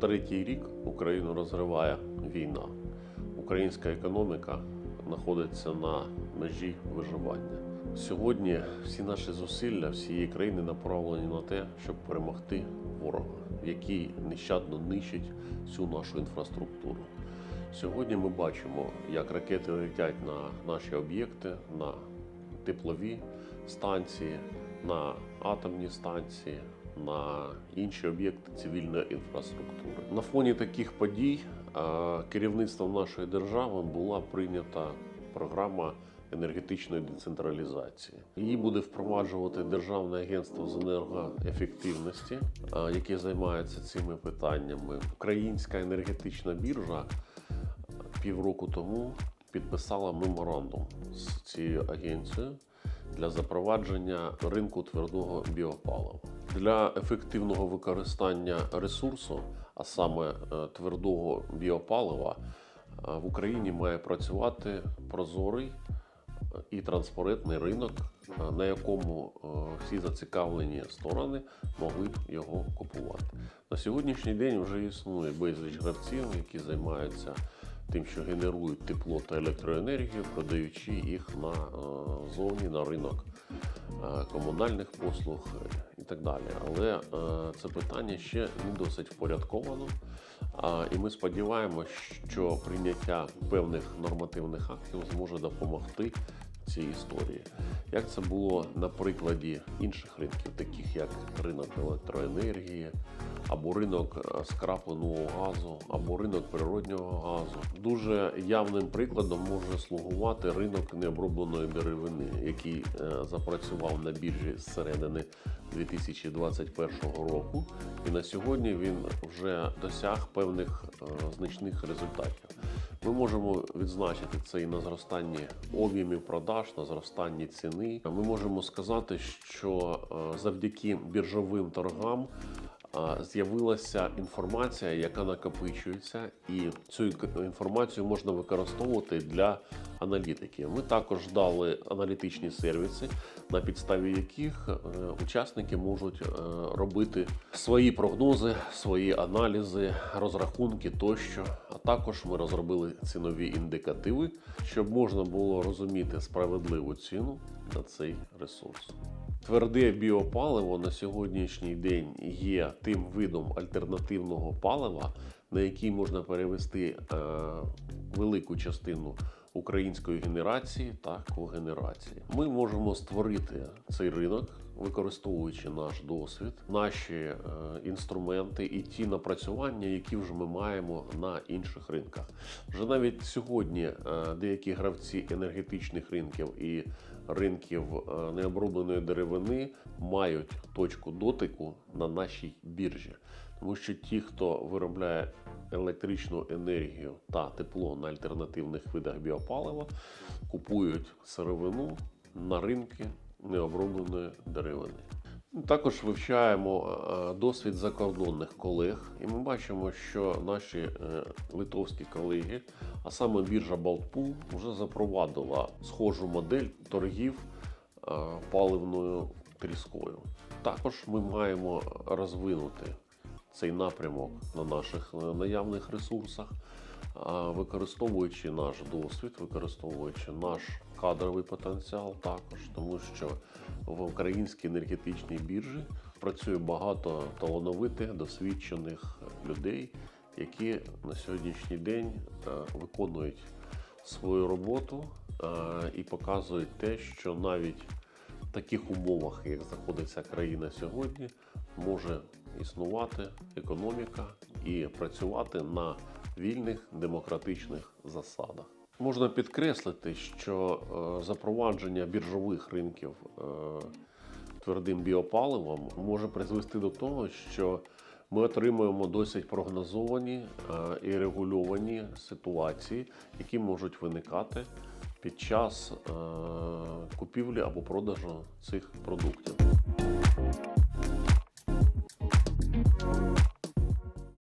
третій рік Україну розриває війна. Українська економіка знаходиться на межі виживання. Сьогодні всі наші зусилля всієї країни направлені на те, щоб перемогти ворога, який нещадно нищить всю нашу інфраструктуру. Сьогодні ми бачимо, як ракети летять на наші об'єкти, на теплові станції, на атомні станції, на інші об'єкти цивільної інфраструктури. На фоні таких подій е, керівництвом нашої держави була прийнята програма енергетичної децентралізації. Її буде впроваджувати Державне агентство з енергоефективності, е, яке займається цими питаннями. Українська енергетична біржа півроку тому підписала меморандум з цією агенцією для запровадження ринку твердого біопалива. Для ефективного використання ресурсу, а саме е, твердого біопалива, е, в Україні має працювати прозорий е, і транспарентний ринок, на якому всі зацікавлені сторони могли б його купувати. На сьогоднішній день вже існує безліч гравців, які займаються тим, що генерують тепло та електроенергію, продаючи їх на зовні на ринок комунальних послуг так далі. Але е, це питання ще не досить впорядковано. Е, І ми сподіваємося, що прийняття певних нормативних актів зможе допомогти цій історії. Як це було на прикладі інших ринків, таких як ринок електроенергії, або ринок е, скрапленого газу, або ринок природнього газу. Дуже явним прикладом може слугувати ринок необробленої деревини, який е, запрацював на біржі з середини 2021 року, і на сьогодні він вже досяг певних е, значних результатів. Ми можемо відзначити це і на зростанні об'ємів продаж, на зростанні ціни. Ми можемо сказати, що завдяки біржовим торгам з'явилася інформація, яка накопичується, і цю інформацію можна використовувати для аналітики. Ми також дали аналітичні сервіси, на підставі яких е, учасники можуть е, робити свої прогнози, свої аналізи, розрахунки тощо. А також ми розробили цінові індикативи, щоб можна було розуміти справедливу ціну на цей ресурс. Тверде біопаливо на сьогоднішній день є тим видом альтернативного палива, на який можна перевести е, велику частину української генерації та когенерації. Ми можемо створити цей ринок, використовуючи наш досвід, наші е, інструменти і ті напрацювання, які вже ми маємо на інших ринках. Вже навіть сьогодні е, деякі гравці енергетичних ринків і ринків е, необробленої деревини мають точку дотику на нашій біржі. Тому що ті, хто виробляє електричну енергію та тепло на альтернативних видах біопалива, купують сировину на ринки необробленої деревини. Також вивчаємо е, досвід закордонних колег, і ми бачимо, що наші е, литовські колеги, а саме біржа Балтпул, вже запровадила схожу модель торгів е, паливною тріскою. Також ми маємо розвинути цей напрямок на наших наявних ресурсах, використовуючи наш досвід, використовуючи наш кадровий потенціал також, тому що в українській енергетичній біржі працює багато талановитих, досвідчених людей, які на сьогоднішній день е, виконують свою роботу е, і показують те, що навіть в таких умовах, як знаходиться країна сьогодні, може існувати економіка і працювати на вільних демократичних засадах. Можна підкреслити, що е, запровадження біржових ринків е, твердим біопаливом може призвести до того, що ми отримуємо досить прогнозовані е, і регульовані ситуації, які можуть виникати під час купівлі або продажу цих продуктів.